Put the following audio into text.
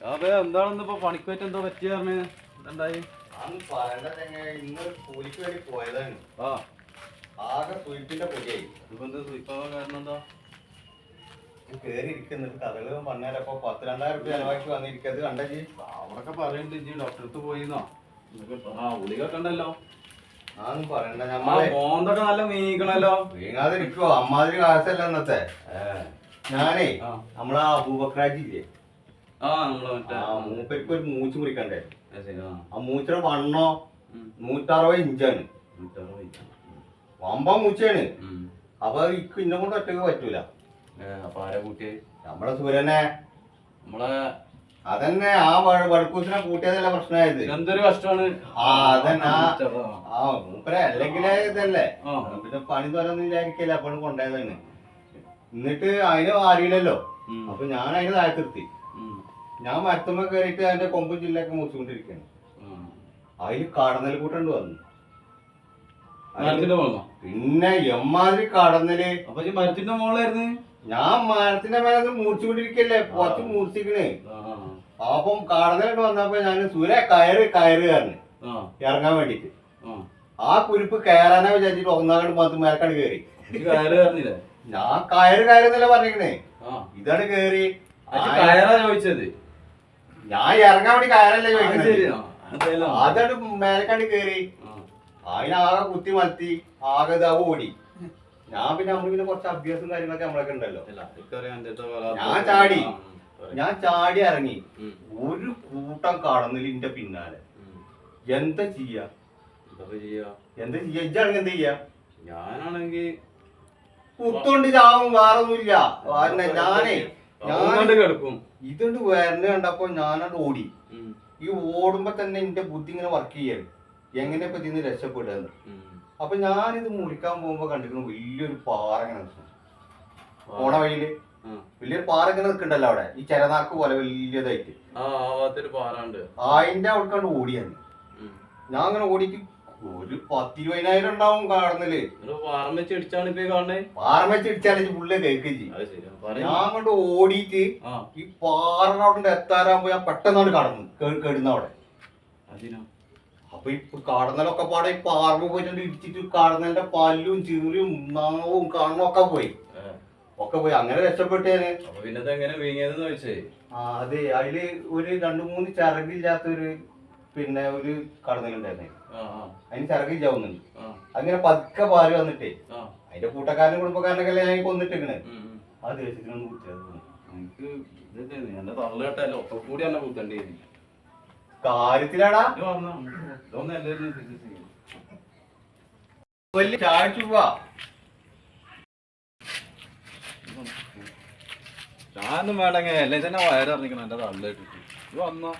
അതെ എന്താണെന്ന് ഇപ്പൊ പണിക്കുപറ്റി എന്തോ പറ്റിയ പറഞ്ഞു? എന്തായി അന്ന് കൂലിക്ക് വേണ്ടി പോയതാണ്. ആ. ആകെ സുയിപ്പിന്റെ പൊടിയായി ഇപ്പൊ എന്താ സുയിപ്പാവാൻ കാരണം എന്താ? കേറി ഇരിക്കുന്നുണ്ട് കഥകൾ പറഞ്ഞാലപ്പോ പത്ത് രണ്ടായിരം റുപ്യ ചെലവാക്കി വന്നിരിക്കത് കണ്ടേ അവിടൊക്കെ പറയുന്നുണ്ട് ഇജ്ജ് ഡോക്ടറെ പോയിന്നോ? എന്നിട്ട് ആ ഗുളിക ഒക്കെ ഉണ്ടല്ലോ. ആന്നും പറയണ്ട ആ ഞമ്മളെ മോന്തൊക്കെ നല്ല വീങ്ങണല്ലോ വീങ്ങാതിരിക്കോ അമ്മാതിരി കാശല്ല ഇന്നത്തെ ഞാനേ ആ. നമ്മളാ അബൂബക്രാജി ഇല്ലേ ആ നമ്മളെ മറ്റേ ആ മൂപ്പർക്ക് ഒരു മൂച്ച് മുറിക്കണ്ടേ ആ, ആ വണ്ണോ. നൂറ്ററുപത് ഇഞ്ചാണ്. വമ്പ മൂച്ചയാണ്. ഉം. അപ്പൊ ഇക്ക് ഇന്നെ കൊണ്ട് ഒറ്റയ്ക്ക് പറ്റൂല. അപ്പൊ ആരാ നമ്മളെ സൂര്യനെ നമ്മളെ അതന്നെ ആ വടക്കൂസിനെ കൂട്ടിയതല്ല പ്രശ്നമായത് എന്തൊരു കഷ്ടമാണ്? ആ, അതന്നെ, ആ. മൂപ്പരെ ആ. ഇതല്ലേ പിന്നെ പണി തുറന്ന് വിചാരിക്കില്ല അപ്പോൾ കൊണ്ടുപോയതാണ് എന്നിട്ട് അതിന് അറിയില്ലല്ലോ അപ്പൊ ഞാൻ അതിന് താഴ്ത്തിർത്തി. ഞാൻ മരത്തുമ്പോ കയറിയിട്ട് അതിന്റെ കൊമ്പും ചില്ലൊക്കെ മുറിച്ചുകൊണ്ടിരിക്കുകയാണ്. അതിൽ കടന്നൽ കൂട്ടണ്ട് വന്നു. മരത്തിന്റെ മുകളിലോ പിന്നെ എമ്മാതിരി കടന്നൽ. അപ്പൊ ഈ മരത്തിന്റെ മുകളിലായിരുന്നു ഞാൻ മരത്തിന്റെ മേലെ മുറിച്ചുകൊണ്ടിരിക്കല്ലേ കുറച്ച് മുറിച്ചിക്കണേ ആ. അപ്പം കടന്നലിട്ട് വന്നപ്പോ ഞാൻ സുര കയറ് കയറ് കയറി ഇറങ്ങാൻ വേണ്ടിട്ട്. ആ. കുരിപ്പ് കയറാനാ വിചാരിച്ചിട്ട് ഒന്നാകണ്ട് പത്ത് മേലക്കാണ് കയറി ഞാൻ കയറ് കയറുന്നല്ലേ പറഞ്ഞിരിക്കണേ. ഇതാണ് കയറി കയറാ ചോദിച്ചത്. ഞാൻ ഇറങ്ങാൻ വേണ്ടി കയറല്ലേ. അതാണ് മേലക്കാണ്ട് കേറി. അതിന് ആകെ കുത്തി മലത്തി ആകെ ഇതാവ് ഓടി. ഞാൻ പിന്നെ നമ്മൾ പിന്നെ കുറച്ച് അഭ്യാസം കാര്യങ്ങളൊക്കെ നമ്മളൊക്കെ ഉണ്ടല്ലോ. ഞാൻ ചാടി. ഞാൻ ചാടി ഇറങ്ങി. ഒരു കൂട്ടം കടന്നിലിന്റെ പിന്നാലെ. എന്താ ചെയ്യാ? എന്താ ചെയ്യാ? എന്താ ചെയ്യാ? ഇജ്ജാണെങ്കിൽ എന്താ ചെയ്യാ? ഞാനാണെങ്കി കുത്തോണ്ട് ചാവും വേറൊന്നുമില്ല. ഞാനേ ഇതുകൊണ്ട് വരണ കണ്ടപ്പോ ഞാനത് ഓടി. ഈ ഓടുമ്പോ തന്നെ എന്റെ ബുദ്ധി ഇങ്ങനെ വർക്ക് ചെയ്യാണ് എങ്ങനെ ഇപ്പൊ ഇതിന്ന് രക്ഷപ്പെടുക. അപ്പൊ ഞാനിത് മുറിക്കാൻ പോകുമ്പോ കണ്ടിരിക്കുന്നു വലിയൊരു പാറ ഇങ്ങനെ. പോണ വഴിയിൽ. വലിയൊരു പാറ ഇങ്ങനെ നിൽക്കണ്ടല്ലോ അവിടെ. ഈ ചരനാക്ക് പോലെ വലിയതായിട്ട്. അതിന്റെ അവിടെ കണ്ട് ഓടിയാണ്. ഞാൻ അങ്ങനെ ഓടിയിട്ട് ഒരു പത്തിരുപതിനായിരം ഉണ്ടാവും കാണുന്നിൽ നിങ്ങൾ പാറം വെച്ച് ഇടിച്ചാണ് ഇപ്പൊ കാണണേ പാറ വെച്ച് ഇടിച്ചാലും പുള്ളി കേക്ക് ഞാൻ അങ്ങോട്ട് ഓടിയിട്ട് ഈ പാറ അവിടെ എത്താറാകുമ്പോ ഞാൻ പെട്ടെന്നാണ് കടന്നു. കേടുന്ന അവിടെ. അപ്പൊ ഈ കടന്നലൊക്കെ പാടെ ഈ പാറമ പോയിട്ട് ഇടിച്ചിട്ട് കടന്നലിന്റെ പല്ലും ചീറിയും നാവും കാണും ഒക്കെ പോയി. ഒക്കെ പോയി. അങ്ങനെ രക്ഷപ്പെട്ടേന് പിന്നെ വീങ്ങിയതെന്ന് ചോദിച്ചേ? ആ അതെ. അതിൽ ഒരു രണ്ടു മൂന്ന് ചിറകില്ലാത്തൊരു പിന്നെ ഒരു കടന്നലുണ്ടായിരുന്നേ അതിന് ചിറകി ചാവുന്നുണ്ട് അങ്ങനെ പതുക്കെ പാൽ വന്നിട്ടേ. അതിന്റെ കൂട്ടക്കാരനും കുടുംബക്കാരനൊക്കെ അല്ലേ ഞാൻ കൊന്നിട്ടിക്കണേ. ആ ദേശത്തിനൊന്നും കുറ്റത് എനിക്ക് എന്റെ തള്ള കേട്ടല്ലോ കൂടി എന്നെ കുത്തണ്ടി കാര്യത്തിലാടാ. ഇതൊന്നും എല്ലാവരും വലിയ ചാടിച്ചു പോവാ വേണ്ടെങ്കിൽ എല്ലാം തന്നെ വയറിറങ്ങിക്കണം എന്റെ തള്ളിട്ട് ഇത് വന്നോ?